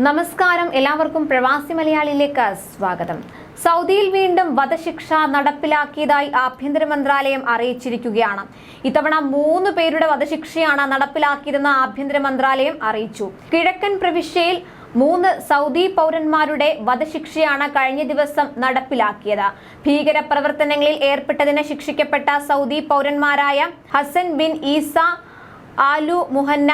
നമസ്കാരം. എല്ലാവർക്കും പ്രവാസി മലയാളിയിലേക്ക് സ്വാഗതം. സൗദിയിൽ വീണ്ടും വധശിക്ഷ നടപ്പിലാക്കിയതായി ആഭ്യന്തര മന്ത്രാലയം അറിയിച്ചിരിക്കുകയാണ്. ഇത്തവണ മൂന്ന് പേരുടെ വധശിക്ഷയാണ് നടപ്പിലാക്കിയതെന്ന് ആഭ്യന്തര മന്ത്രാലയം അറിയിച്ചു. കിഴക്കൻ പ്രവിശ്യയിൽ മൂന്ന് സൗദി പൗരന്മാരുടെ വധശിക്ഷയാണ് കഴിഞ്ഞ ദിവസം നടപ്പിലാക്കിയത്. ഭീകര പ്രവർത്തനങ്ങളിൽ ഏർപ്പെട്ടതിന് ശിക്ഷിക്കപ്പെട്ട Saudi പൗരന്മാരായ Hasan bin Isa Al Muhanna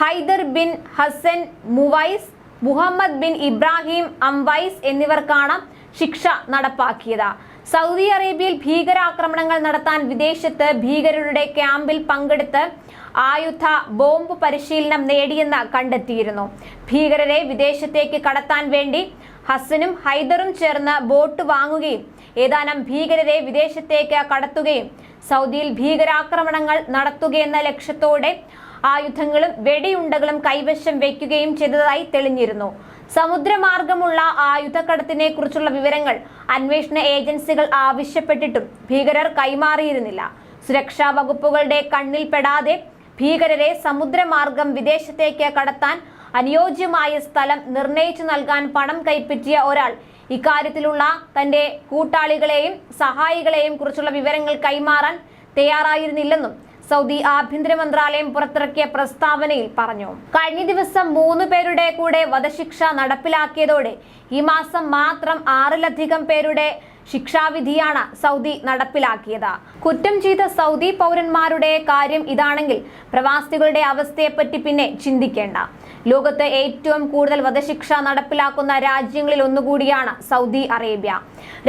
Haider bin Hasan Muwais Muhammad bin Ibrahim Amwais എന്നിവർക്കാണ് ശിക്ഷ നടപ്പാക്കിയത്. സൗദി അറേബ്യയിൽ ഭീകരാക്രമണങ്ങൾ നടത്താൻ വിദേശത്ത് ഭീകരരുടെ ക്യാമ്പിൽ പങ്കെടുത്ത് ആയുധ ബോംബ് പരിശീലനം നേടിയെന്ന് കണ്ടെത്തിയിരുന്നു. ഭീകരരെ വിദേശത്തേക്ക് കടത്താൻ വേണ്ടി ഹസനും ഹൈദറും ചേർന്ന് ബോട്ട് വാങ്ങുകയും ഏതാനും ഭീകരരെ വിദേശത്തേക്ക് കടത്തുകയും സൗദിയിൽ ഭീകരാക്രമണങ്ങൾ നടത്തുകയെന്ന ലക്ഷ്യത്തോടെ ആയുധങ്ങളും വെടിയുണ്ടകളും കൈവശം വയ്ക്കുകയും ചെയ്തതായി തെളിഞ്ഞിരുന്നു. സമുദ്രമാർഗമുള്ള ആയുധക്കടത്തിനെ കുറിച്ചുള്ള വിവരങ്ങൾ അന്വേഷണ ഏജൻസികൾ ആവശ്യപ്പെട്ടിട്ടും ഭീകരർ കൈമാറിയിരുന്നില്ല. സുരക്ഷാ വകുപ്പുകളുടെ കണ്ണിൽപ്പെടാതെ ഭീകരരെ സമുദ്രമാർഗം വിദേശത്തേക്ക് കടത്താൻ അനുയോജ്യമായ സ്ഥലം നിർണയിച്ചു നൽകാൻ പണം കൈപ്പറ്റിയ ഒരാൾ ഇക്കാര്യത്തിലുള്ള തന്റെ കൂട്ടാളികളെയും സഹായികളെയും കുറിച്ചുള്ള വിവരങ്ങൾ കൈമാറാൻ തയ്യാറായിരുന്നില്ലെന്നും സൗദി ആഭ്യന്തര മന്ത്രാലയം പുറത്തിറക്കിയ പ്രസ്താവനയിൽ പറഞ്ഞു. കഴിഞ്ഞ ദിവസം മൂന്ന് പേരുടെ കൂടെ വധശിക്ഷ നടപ്പിലാക്കിയതോടെ ഈ മാസം മാത്രം ആറിലധികം പേരുടെ ശിക്ഷാവിധിയാണ് സൗദി നടപ്പിലാക്കിയത്. കുറ്റം ചെയ്ത സൗദി പൗരന്മാരുടെ കാര്യം ഇതാണെങ്കിൽ പ്രവാസികളുടെ അവസ്ഥയെപ്പറ്റി പിന്നെ ചിന്തിക്കേണ്ട. ലോകത്ത് ഏറ്റവും കൂടുതൽ വധശിക്ഷ നടപ്പിലാക്കുന്ന രാജ്യങ്ങളിൽ ഒന്നുകൂടിയാണ് സൗദി അറേബ്യ.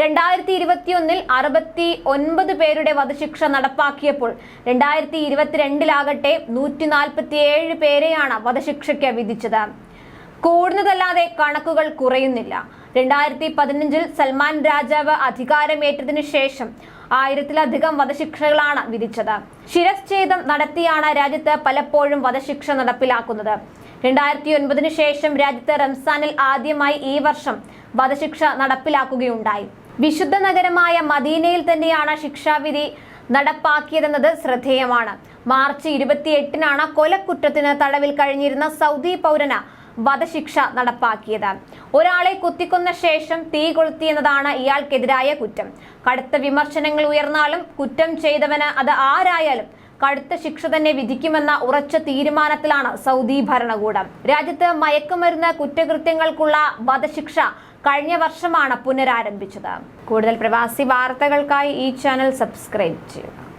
രണ്ടായിരത്തി ഇരുപത്തിയൊന്നിൽ അറുപത്തി ഒൻപത് പേരുടെ വധശിക്ഷ നടപ്പാക്കിയപ്പോൾ രണ്ടായിരത്തി ഇരുപത്തിരണ്ടിലാകട്ടെ നൂറ്റി നാൽപ്പത്തി ഏഴ് പേരെയാണ് വധശിക്ഷയ്ക്ക് വിധിച്ചത്. കൂടുന്നതല്ലാതെ കണക്കുകൾ കുറയുന്നില്ല. രണ്ടായിരത്തി പതിനഞ്ചിൽ സൽമാൻ രാജാവ് അധികാരമേറ്റതിനു ശേഷം ആയിരത്തിലധികം വധശിക്ഷകളാണ് വിധിച്ചത്. ശിരശ്ഛേദം നടത്തിയാണ് രാജ്യത്ത് പലപ്പോഴും വധശിക്ഷ നടപ്പിലാക്കുന്നത്. രണ്ടായിരത്തി ഒൻപതിനു ശേഷം രാജ്യത്ത് റംസാനിൽ ആദ്യമായി ഈ വർഷം വധശിക്ഷ നടപ്പിലാക്കുകയുണ്ടായി. വിശുദ്ധ നഗരമായ മദീനയിൽ തന്നെയാണ് ശിക്ഷാവിധി നടപ്പാക്കിയതെന്നത് ശ്രദ്ധേയമാണ്. മാർച്ച് ഇരുപത്തിയെട്ടിനാണ് കൊലക്കുറ്റത്തിന് തടവിൽ കഴിഞ്ഞിരുന്ന സൗദി പൗരന് വധശിക്ഷ നടപ്പാക്കിയത്. ഒരാളെ കുത്തിക്കൊന്ന ശേഷം തീ കൊളുത്തി എന്നതാണ് ഇയാൾക്കെതിരായ കുറ്റം. കടുത്ത വിമർശനങ്ങൾ ഉയർന്നാലും കുറ്റം ചെയ്തവന് അത് ആരായാലും കടുത്ത ശിക്ഷ തന്നെ വിധിക്കുമെന്ന ഉറച്ച തീരുമാനത്തിലാണ് സൗദി ഭരണകൂടം. രാജ്യത്ത് മയക്കുമരുന്ന് കുറ്റകൃത്യങ്ങൾക്കുള്ള വധശിക്ഷ കഴിഞ്ഞ വർഷമാണ് പുനരാരംഭിച്ചത്. കൂടുതൽ പ്രവാസി വാർത്തകൾക്കായി ഈ ചാനൽ സബ്സ്ക്രൈബ് ചെയ്യുക.